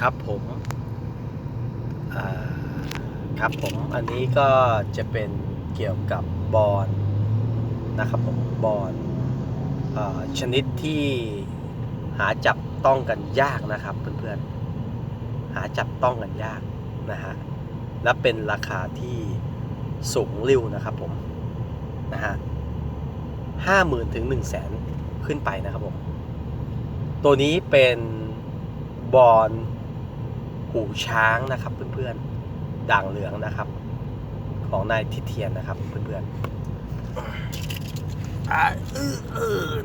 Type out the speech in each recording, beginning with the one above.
ครับผมครับผมอันนี้ก็จะเป็นเกี่ยวกับบอลนะครับผมบอลชนิดที่หาจับต้องกันยากนะครับเพื่อนๆหาจับต้องกันยากนะฮะและเป็นราคาที่สูงริ้วนะครับผมนะฮะห้าหมื่นถึงหนึ่งแสนขึ้นไปนะครับผมตัวนี้เป็นบอล หูช้างนะครับเพื่อนๆ ด่างเหลืองนะครับ ของนายทิเทียนนะครับเพื่อนๆ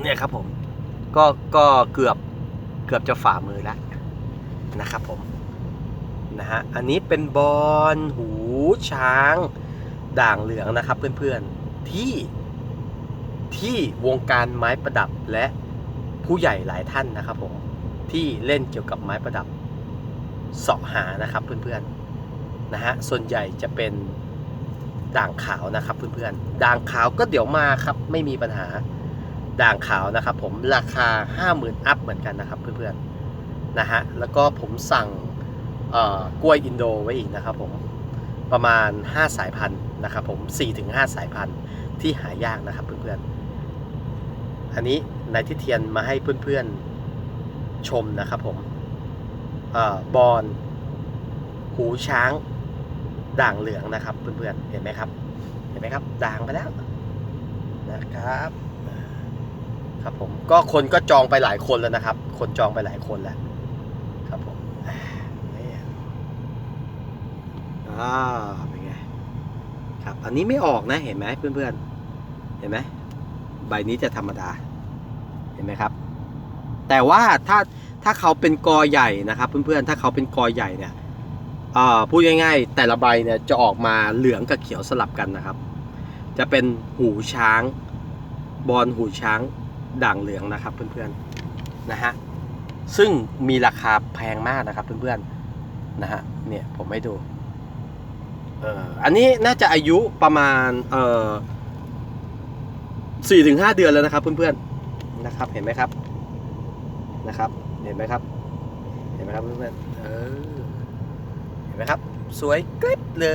เนี่ยครับผมก็ก็เกือบเกือบจะฝ่ามือแล้วนะครับผมนะฮะอันนี้เป็นบอลหูช้างด่างเหลืองนะครับเพื่อนๆที่ที่วงการไม้ประดับและผู้ใหญ่หลายท่านนะครับผมที่เล่นเกี่ยวกับไม้ประดับ เสาะหานะครับเพื่อนๆนะฮะส่วนใหญ่จะเป็นด่างขาวนะครับเพื่อนๆด่างขาวก็เดี๋ยวมาครับไม่มีปัญหาด่างขาวนะครับผมราคา 50,000 อัพเหมือนกันนะครับเพื่อนๆนะฮะแล้วก็ผมสั่งกล้วยอินโดไว้อีกนะครับผมประมาณ 5 สายพันธุ์นะครับผม 4-5 สายพันธุ์ที่หายากนะครับเพื่อนๆอันนี้นายทิเทียนมาให้เพื่อนๆชมนะครับผม บอลหูช้าง ด่างเหลืองนะครับเพื่อนๆเห็นไหมครับ เห็นไหมครับ ด่างไปแล้วนะครับครับผมก็คนก็จองไปหลายคนแล้วนะครับ คนจองไปหลายคนแล้วครับผมอ่าเนี่ยอ่าเป็นไงครับอันนี้ไม่ออกนะเห็นไหมเพื่อนๆเห็นไหมใบนี้จะธรรมดาเห็นไหมครับ แต่ว่าถ้าถ้าเขาเป็นกอใหญ่นะครับ เพื่อนๆถ้าเขาเป็นกอใหญ่เนี่ยพูดง่ายๆ แต่ละใบเนี่ยจะออกมาเหลืองกับเขียวสลับกันนะครับ จะเป็นหูช้างบอลหูช้างด่างเหลืองนะครับเพื่อนๆนะฮะซึ่งมีราคาแพงมากนะครับเพื่อนๆนะฮะเนี่ยผมให้ดูเอออันนี้น่าจะอายุประมาณเออสี่ถึงห้าเดือนแล้วนะครับเพื่อนๆนะครับเห็นไหมครับ นะครับ เห็นไหมครับ เห็นไหมครับเพื่อนๆเออเห็นไหมครับ สวยกริบเล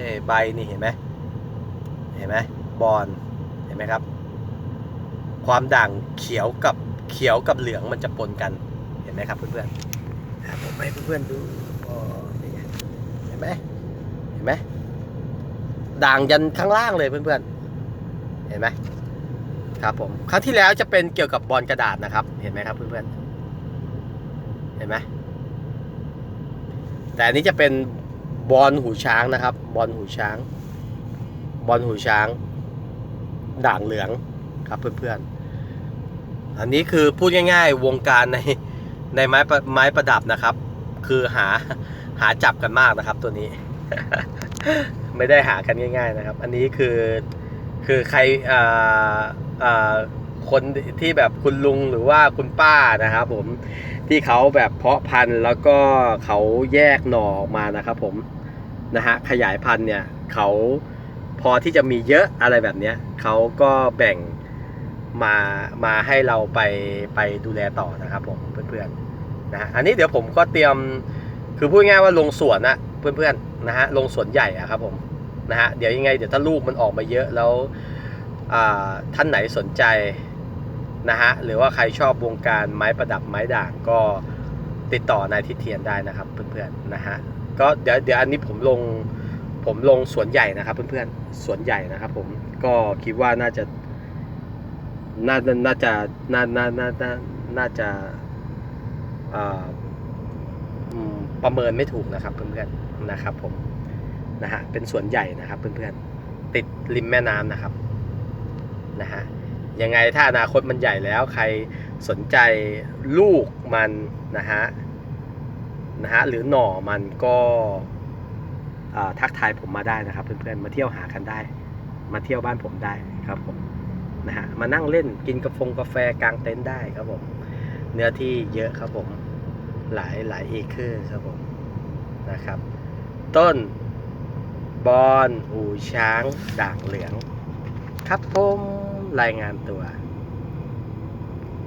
ยใบนี่เห็นไหมเห็นไหมบอลเห็นไหมครับ ความด่างเขียวกับเขียวกับเหลืองมันจะปนกันเห็นไหมครับเพื่อนๆอะผมให้เพื่อนๆดูอ๋อเห็นไหมเห็นไหมด่างยันข้างล่างเลยเพื่อนๆเห็นไหมครับผมครั้งที่แล้วจะเป็นเกี่ยวกับบอลกระดาษนะครับ เห็นไหมครับเพื่อนๆ เห็นไหมแต่อันนี้จะเป็นบอลหูช้างนะครับ บอลหูช้าง บอลหูช้าง ด่างเหลืองครับเพื่อนๆ อันนี้คือพูดง่ายๆ วงการในในไม้ประไม้ประดับนะครับ คือหาหาจับกันมากนะครับตัวนี้ ไม่ได้หากันง่าย ๆนะครับ อันนี้คือคือใครอ่าอ่า คนที่แบบคุณลุงหรือว่าคุณป้านะครับผมที่เขาแบบเพาะพันธุ์แล้วก็เขาแยกหน่อออกมานะครับผมนะฮะขยายพันธุ์เนี่ยเขาพอที่จะมีเยอะอะไรแบบเนี้ยเขาก็แบ่งมามาให้เราไปไปดูแลต่อนะครับผมเพื่อนๆนะฮะอันนี้เดี๋ยวผมก็เตรียมคือพูดง่ายว่าลงสวนนะเพื่อนๆนะฮะลงสวนใหญ่อะครับผมนะฮะเดี๋ยวยังไงเดี๋ยวถ้าลูกมันออกมาเยอะแล้วท่านไหนสนใจ นะฮะหรือว่าใครชอบวงการไม้ประดับไม้ด่างก็ติดต่อนายทิเทียนได้นะครับเพื่อนๆนะฮะก็เดี๋ยวเดี๋ยวอันนี้ผมลงผมลงสวนใหญ่นะครับเพื่อนๆสวนใหญ่นะครับผมก็คิดว่าน่าจะน่าน่าจะน่าน่าน่าน่าน่าจะประเมินไม่ถูกนะครับเพื่อนๆนะครับผมนะฮะเป็นสวนใหญ่นะครับเพื่อนๆติดริมแม่น้ำนะครับนะฮะ ยังไงถ้าอนาคตมันใหญ่แล้วใครสนใจลูกมันนะฮะนะฮะหรือหน่อมันก็ทักทายผมมาได้นะครับ เพื่อนๆมาเที่ยวหากันได้ มาเที่ยวบ้านผมได้ครับผมนะฮะมานั่งเล่นกินกาแฟกาแฟกลางเต็นท์ได้ครับผมเนื้อที่เยอะครับผมหลายหลายเอเคอร์ครับผมนะครับ ต้นบอนหูช้างด่างเหลือง ครับผม รายงานตัว